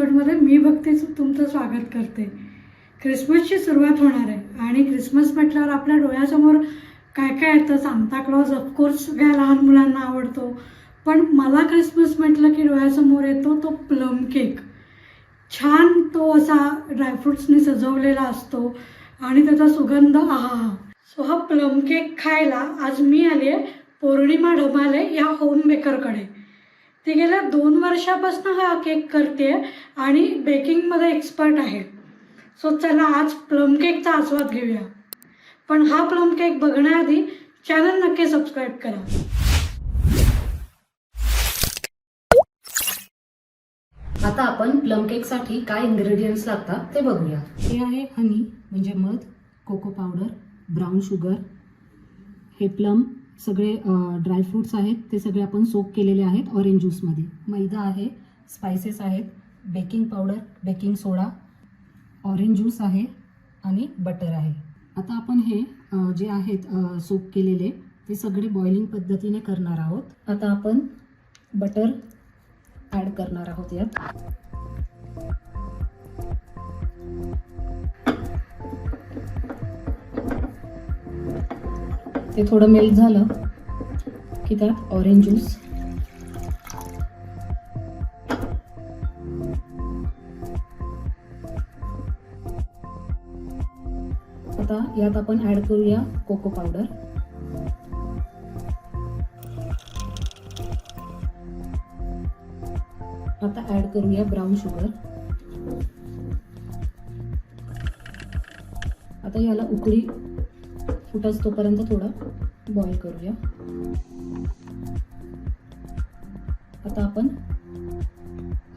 एपिसोडमध्ये मी भक्तीचं तुमचं स्वागत करते. ख्रिसमसची सुरुवात होणार आहे. आणि ख्रिसमस म्हटल्यावर आपल्या डोळ्यासमोर काय काय येतं? सांगता क्लॉज ऑफकोर्स सगळ्या लहान मुलांना आवडतो. पण मला ख्रिसमस म्हटलं की डोळ्यासमोर येतो तो प्लम केक छान तो असा ड्रायफ्रुट्सनी सजवलेला असतो. आणि त्याचा सुगंध आहा! सो हा प्लम केक खायला आज मी आली आहे पौर्णिमा ढमाले या होम बेकरकडे ती गेल्या दोन वर्षापासून हा केक करते आणि बेकिंगमध्ये एक्सपर्ट आहे. सो चला आज प्लम केकचा आस्वाद घेऊया. पण हा प्लम केक बघण्याआधी चॅनल नक्की सबस्क्राईब करा. आता आपण प्लम केकसाठी काय इन्ग्रेडियंट्स लागतात ते बघूया. हे आहे हनी म्हणजे मध कोको पावडर ब्राऊन शुगर हे प्लम सगळे ड्रायफ्रूट्स आहेत ते सगळे आपण सोक केलेले आहेत ऑरेंज ज्यूसमध्ये मैदा आहे स्पायसेस आहेत baking powder baking soda orange juice आहे आणि बटर आहे. आता आपण हे जे आहेत सोक केलेले ते सगळे बॉइलिंग पद्धतीने करणार आहोत. आता आपण बटर ॲड करणार आहोत यात. ते थोडं मेल्ट झालं की त्यात ऑरेंज ज्यूस आता यात आपण ॲड करूया कोको पावडर आता ॲड करूया ब्राऊन शुगर आता याला उकळी फुटस तोपर्यंत थोडं बॉईल करूया. आता आपण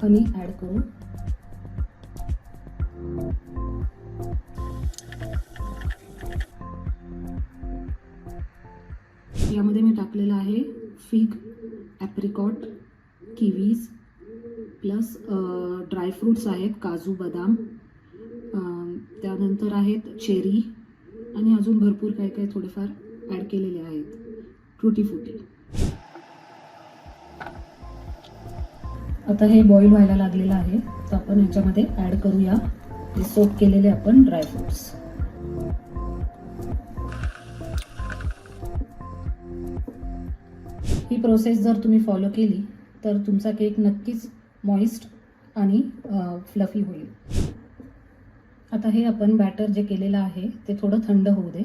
हनी ॲड करू. यामध्ये मी टाकलेलं आहे fig apricot kiwis plus dry fruits आहेत काजू बदाम. त्यानंतर आहेत चेरी आणि अजून भरपूर काही काही थोडेफार ॲड केलेले आहेत. फ्रुटी फुटी आता हे बॉईल व्हायला लागलेलं आहे. तर आपण ह्याच्यामध्ये ॲड करूया. हे सोप केलेले आपण ड्रायफ्रुट्स ही प्रोसेस जर तुम्ही फॉलो केली तर तुमचा केक नक्कीच मॉइस्ट आणि फ्लफी होईल. आता हे आपण बॅटर जे केलेलं आहे ते थोडं थंड होऊ दे.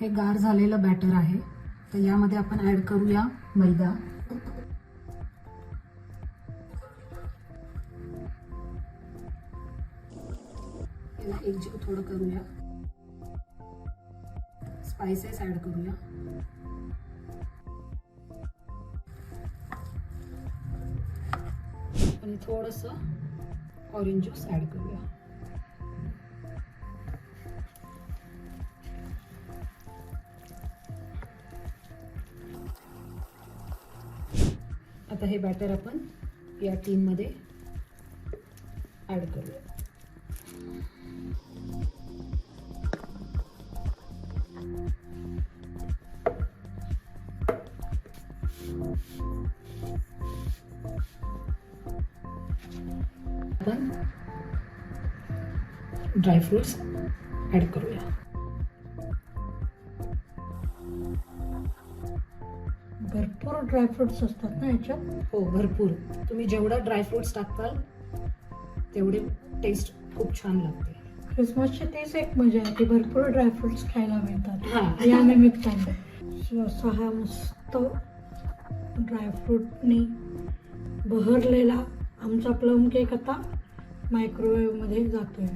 हे गार झालेलं बॅटर आहे. तर यामध्ये आपण ॲड करूया मैदा. याला एकजीव थोडं करूया. स्पायसेस ॲड करूया. आणि थोडंसं ऑरेंज ज्यूस ॲड करूया. आता हे बॅटर आपण या टीममध्ये ॲड करूया. आपण ड्रायफ्रुट्स ॲड करूया. भरपूर ड्रायफ्रुट्स असतात ना याच्यात? हो भरपूर. तुम्ही जेवढं ड्रायफ्रुट्स टाकताल तेवढे टेस्ट खूप छान लागते. क्रिसमसची तीच एक मजा आहे की भरपूर ड्रायफ्रुट्स खायला मिळतात. हां. या निमित्ताने. सो असा हा मस्त ड्रायफ्रूटनी बहरलेला आमचा प्लम केक आता मायक्रोवेव्हमध्ये जातोय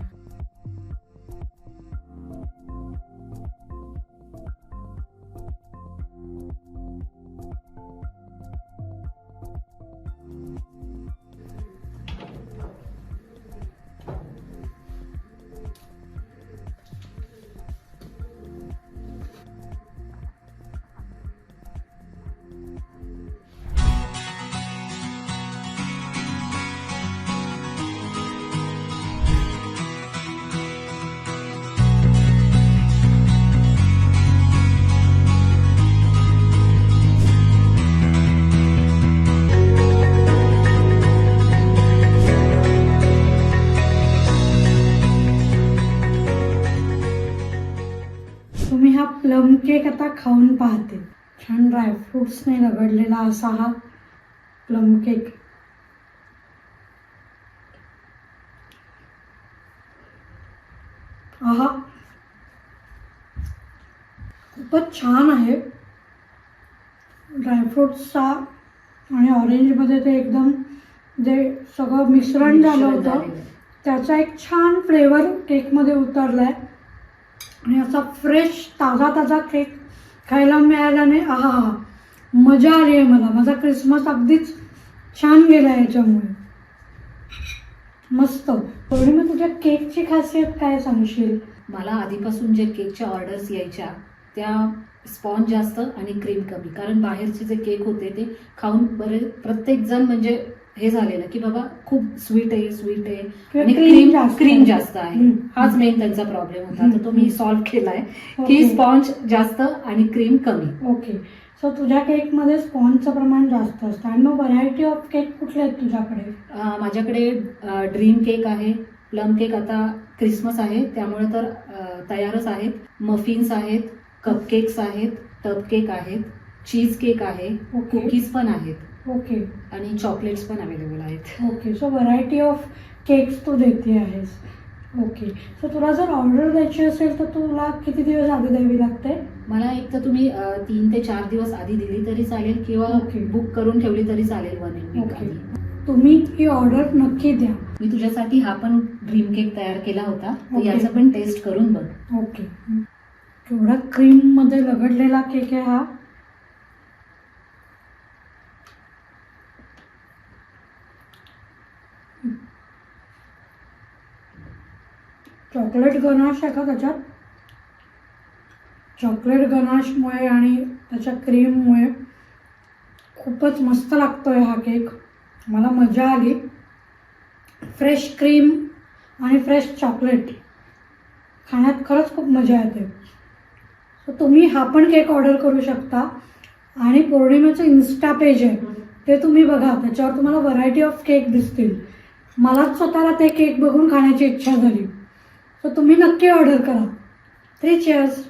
केक आता खाऊन पाहते. छान ड्रायफ्रुट्सने रगडलेला असा हा प्लम केक आहा. खूपच छान आहे. ड्रायफ्रुट्सचा आणि ऑरेंजमध्ये ते एकदम जे सगळं मिश्रण झालं होतं. त्याचा एक छान फ्लेवर केकमध्ये उतरला आहे आणि असा फ्रेश ताजा ताजा केक खायला मिळाल्याने आहा हा मजा आली आहे मला. माझा क्रिसमस अगदीच छान गेला याच्यामुळे. मस्त. पौर्णिमा तुझ्या केकची खासियत काय सांगशील? मला आधीपासून जे केकच्या ऑर्डर्स यायच्या त्या स्पॉन्ज जास्त आणि क्रीम कमी. कारण बाहेरचे जे केक होते ते खाऊन बरे प्रत्येकजण म्हणजे हे झालेलं की बाबा खूप स्वीट आहे स्वीट आहे. आणि क्रीम जास्त क्रीम आहे. जास्त आहे. हाच मेन त्यांचा प्रॉब्लेम होता. तर तो मी. सॉल्व्ह केलाय. की स्पॉन्ज जास्त आणि क्रीम कमी. ओके सो तुझ्या केकमध्ये स्पॉनचं प्रमाण जास्त असतं. आणि मग व्हरायटी ऑफ केक कुठले आहेत तुझ्याकडे? माझ्याकडे ड्रीम केक आहे. प्लम केक आता क्रिसमस आहे. त्यामुळे तर तयारच आहेत. मफिन्स आहेत. कपकेक्स आहेत. टप केक आहेत. चीज केक आहे ओके. कुकीज पण आहेत. ओके. आणि चॉकलेट्स पण अवेलेबल आहेत. Okay so variety of cakes तू देते आहेस. ओके. सो तुला जर ऑर्डर द्यायची असेल तर तुला किती दिवस आधी द्यावी लागते? मला एक तर तुम्ही अं, तीन ते चार दिवस आधी दिली तरी चालेल किंवा Okay. बुक करून ठेवली तरी चालेल वन वीक ओके. आधी. तुम्ही ही ऑर्डर नक्की द्या. मी तुझ्यासाठी हा पण ड्रीम केक तयार केला होता. तर. याचा पण टेस्ट करून बघ. ओके. केवढा क्रीममध्ये लगडलेला केक आहे हा. चॉकलेट गनाश आहे का त्याच्यात? चॉकलेट गनाशमुळे आणि त्याच्या क्रीममुळे खूपच मस्त लागतो आहे हा केक. मला मजा आली. फ्रेश क्रीम आणि फ्रेश चॉकलेट. खाण्यात खरंच खूप मजा येते. सो तुम्ही हा पण केक ऑर्डर करू शकता. आणि पौर्णिमेचं इन्स्टा पेज आहे. ते तुम्ही बघा. त्याच्यावर तुम्हाला व्हरायटी ऑफ केक दिसतील. मलाच स्वतःला ते केक बघून खाण्याची इच्छा झाली. सो तुम्ही नक्की ऑर्डर करा. Three chairs